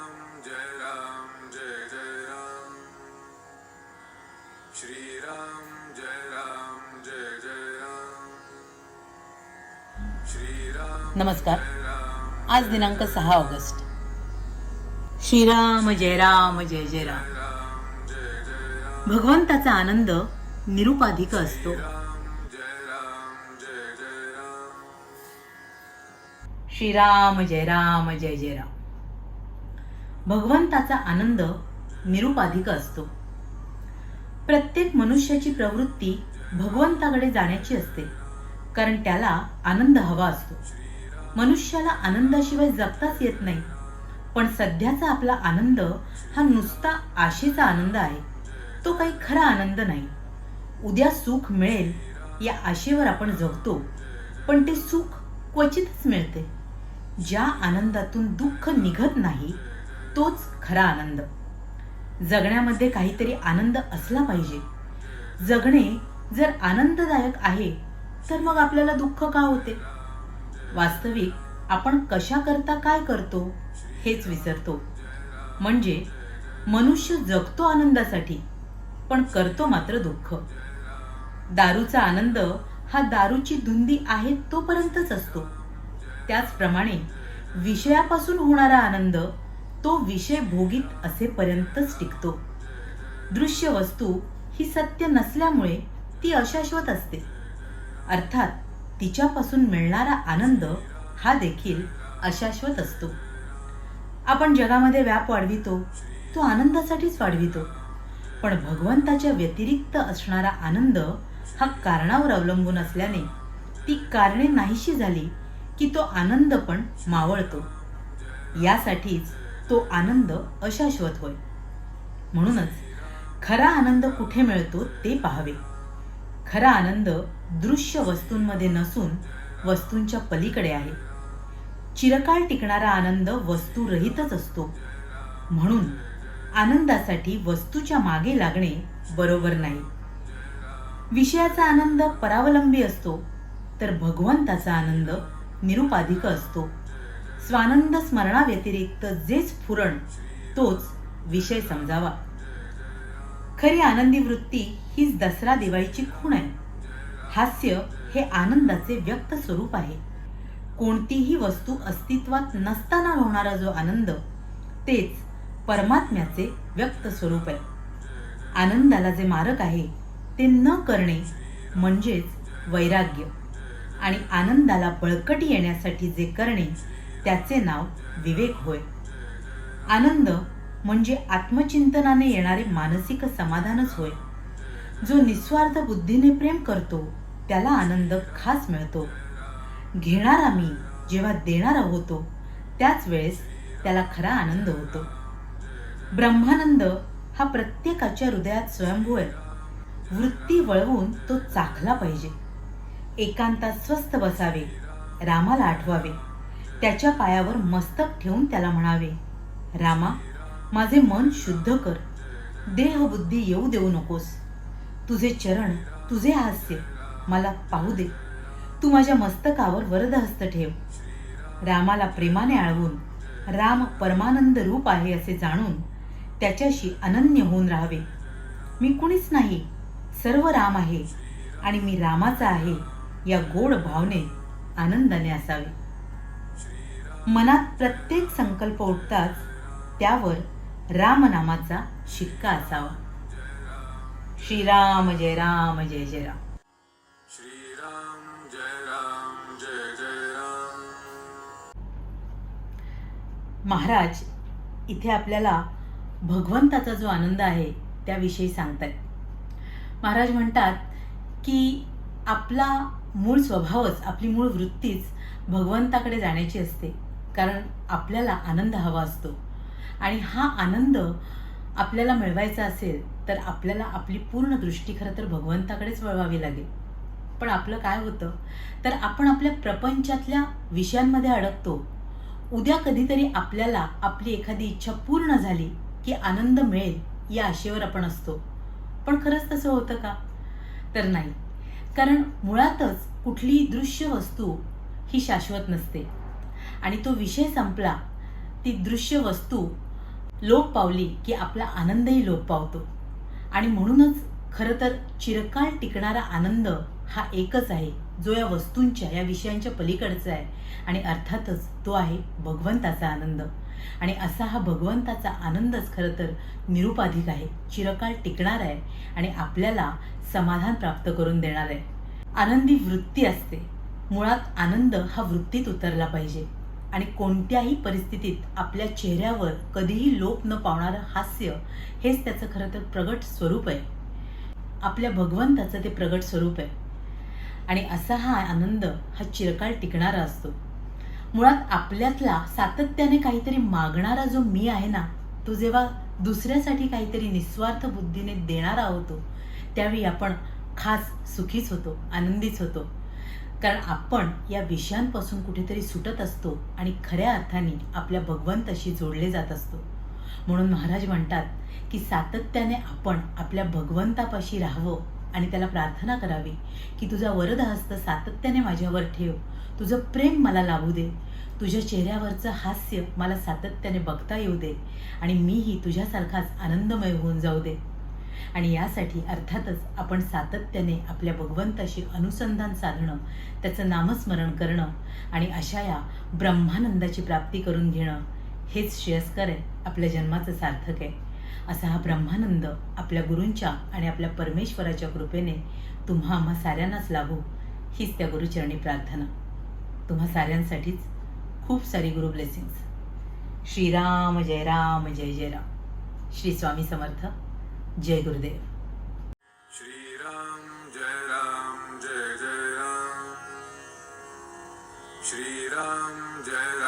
श्रीराम जय राम जय जय राम। श्रीराम जय राम जय जय राम। श्रीराम नमस्कार। राम आज दिनांक सहा ऑगस्ट. श्रीराम जय राम जय जय राम. राम जय जय राम। भगवंताचा आनंद निरुपाधिक असतो. राम राम राम। श्रीराम जय राम जय जय राम. भगवंताचा आनंद निरुपाधिक असतो. प्रत्येक मनुष्याची प्रवृत्ती भगवंताकडे जाण्याची असते कारण त्याला आनंद हवा असतो. मनुष्याला आनंदाशिवाय जगताच येत नाही पण सध्याचा आपला आनंद हा नुसता आशेचा आनंद आहे. तो काही खरा आनंद नाही. उद्या सुख मिळेल या आशेवर आपण जगतो पण ते सुख क्वचितच मिळते. ज्या आनंदातून दुःख निघत नाही तोच खरा आनंद. जगण्यामध्ये काहीतरी आनंद असला पाहिजे. जगणे जर आनंददायक आहे तर मग आपल्याला दुःख का होते? वास्तविक आपण कशा करता काय करतो हेच विसरतो. म्हणजे मनुष्य जगतो आनंदासाठी पण करतो मात्र दुःख. दारूचा आनंद हा दारूची धुंदी आहे तोपर्यंतच असतो. त्याचप्रमाणे विषयापासून होणारा आनंद तो विषय भोगीत असेपर्यंतच टिकतो. दृश्य वस्तू ही सत्य नसल्यामुळे ती अशाश्वत असते. अर्थात तिच्यापासून मिळणारा आनंद हा देखील अशाश्वत असतो. आपण जगामध्ये व्याप वाढवितो तो आनंदासाठीच वाढवितो. पण भगवंताच्या व्यतिरिक्त असणारा आनंद हा कारणावर अवलंबून असल्याने ती कारणे नाहीशी झाली की तो आनंद पण मावळतो. यासाठीच तो आनंद अशाश्वत होय. म्हणूनच खरा आनंद कुठे मिळतो ते पाहावे. खरा आनंद दृश्य वस्तूंमध्ये नसून वस्तूंच्या पलीकडे आहे. चिरकाळ टिकणारा आनंद वस्तूरहितच असतो. म्हणून आनंदासाठी वस्तूच्या मागे लागणे बरोबर नाही. विषयाचा आनंद परावलंबी असतो तर भगवंताचा आनंद निरुपाधिक असतो. स्वानंद स्मरणाव्यतिरिक्त जे स्फुरण तोच विषय समजावा. खरी आनंदी वृत्ती हीच दसरा दिवाळीची खूण आहे. हास्य हे आनंदाचे व्यक्त स्वरूप आहे. कोणतीही वस्तू अस्तित्वात नसताना होणारा जो आनंद तेच परमात्म्याचे व्यक्त स्वरूप आहे. आनंदाला जे मारक आहे ते न करणे म्हणजेच वैराग्य. आणि आनंदाला बळकटी येण्यासाठी जे करणे त्याचे नाव विवेक होय. आनंद म्हणजे आत्मचिंतनाने येणारे मानसिक समाधानच होय. जो निस्वार्थ बुद्धीने प्रेम करतो त्याला आनंद खास मिळतो. घेणारा मी जेव्हा देणारा होतो त्याच वेळेस त्याला खरा आनंद होतो. ब्रह्मानंद हा प्रत्येकाच्या हृदयात स्वयंभू आहे. वृत्ती वळवून तो चाखला पाहिजे. एकांतात स्वस्थ बसावे रामाला आठवावे. त्याच्या पायावर मस्तक ठेवून त्याला म्हणावे रामा माझे मन शुद्ध कर. देहबुद्धी येऊ देऊ नकोस. तुझे चरण तुझे हास्य मला पाहू दे. तू माझ्या मस्तकावर वरदहस्त ठेव. रामाला प्रेमाने आळवून राम परमानंद रूप आहे असे जाणून त्याच्याशी अनन्य होऊन राहावे. मी कुणीच नाही सर्व राम आहे आणि मी रामाचा आहे या गोड भावने आनंदाने असावे. मनात प्रत्येक संकल्प उठताच त्यावर रामनामाचा शिक्का असावा. श्रीराम जय राम जय जय राम. श्रीराम जय राम जय जय राम. महाराज इथे आपल्याला भगवंताचा जो आनंद आहे त्याविषयी सांगतायत. महाराज म्हणतात की आपला मूळ स्वभावच आपली मूळ वृत्तीच भगवंताकडे जाण्याची असते. कारण आपल्याला आनंद हवा असतो. आणि हा आनंद आपल्याला मिळवायचा असेल तर आपल्याला आपली पूर्ण दृष्टी खरं तर भगवंताकडेच वळवावी लागेल. पण आपलं काय होतं? तर आपण आपल्या प्रपंचातल्या विषयांमध्ये अडकतो. उद्या कधीतरी आपल्याला आपली एखादी इच्छा पूर्ण झाली की आनंद मिळेल या आशेवर आपण असतो. पण खरंच तसं होतं का? तर नाही. कारण मुळातच कुठलीही दृश्य वस्तू ही शाश्वत नसते. आणि तो विषय संपला. ती दृश्य वस्तू लोप पावली की आपला आनंदही लोप पावतो. आणि म्हणूनच खरं तर चिरकाळ टिकणारा आनंद हा एकच आहे जो या वस्तूंच्या या विषयांच्या पलीकडचा आहे. आणि अर्थातच तो आहे भगवंताचा आनंद. आणि असा हा भगवंताचा आनंदच खरं तर निरुपाधिक आहे चिरकाळ टिकणार आहे आणि आपल्याला समाधान प्राप्त करून देणार आहे. आनंदी वृत्ती असते. मुळात आनंद हा वृत्तीत उतरला पाहिजे. आणि कोणत्याही परिस्थितीत आपल्या चेहऱ्यावर कधीही लोप न पावणारं हास्य हेच त्याचं खरं तर प्रगट स्वरूप आहे. आपल्या भगवंताचं ते प्रगट स्वरूप आहे. आणि असा हा आनंद हा चिरकाळ टिकणारा असतो. मुळात आपल्यातला सातत्याने काहीतरी मागणारा जो मी आहे ना तो जेव्हा दुसऱ्यासाठी काहीतरी निस्वार्थ बुद्धीने देणारा होतो त्यावेळी आपण खास सुखीच होतो आनंदीच होतो. कारण आपण या विषयांपासून कुठेतरी सुटत असतो आणि खऱ्या अर्थाने आपल्या भगवंताशी जोडले जात असतो. म्हणून महाराज म्हणतात की सातत्याने आपण आपल्या भगवंतापाशी राहावं आणि त्याला प्रार्थना करावी की तुझा वरद हस्त सातत्याने माझ्यावर ठेव. तुझं प्रेम मला लाभू दे. तुझ्या चेहऱ्यावरचं हास्य मला सातत्याने बघता येऊ दे आणि मीही तुझ्यासारखाच आनंदमय होऊन जाऊ दे. आणि यासाठी अर्थातच आपण सातत्याने आपल्या भगवंताशी अनुसंधान साधणं त्याचं नामस्मरण करणं आणि अशा या ब्रह्मानंदाची प्राप्ती करून घेणं हेच श्रेयस्कर आहे आपल्या जन्माचं सार्थक आहे. असा हा ब्रह्मानंद आपल्या गुरूंच्या आणि आपल्या परमेश्वराच्या कृपेने तुम्हा आम्हा साऱ्यांनाच लाभो हीच त्या गुरुचरणी प्रार्थना. तुम्हा साऱ्यांसाठीच खूप सारी गुरु ब्लेसिंग्स श्रीराम जय राम जय जय राम. श्री स्वामी समर्थ. जय गुरुदेव श्रीराम जय राम जय जय राम श्रीराम जय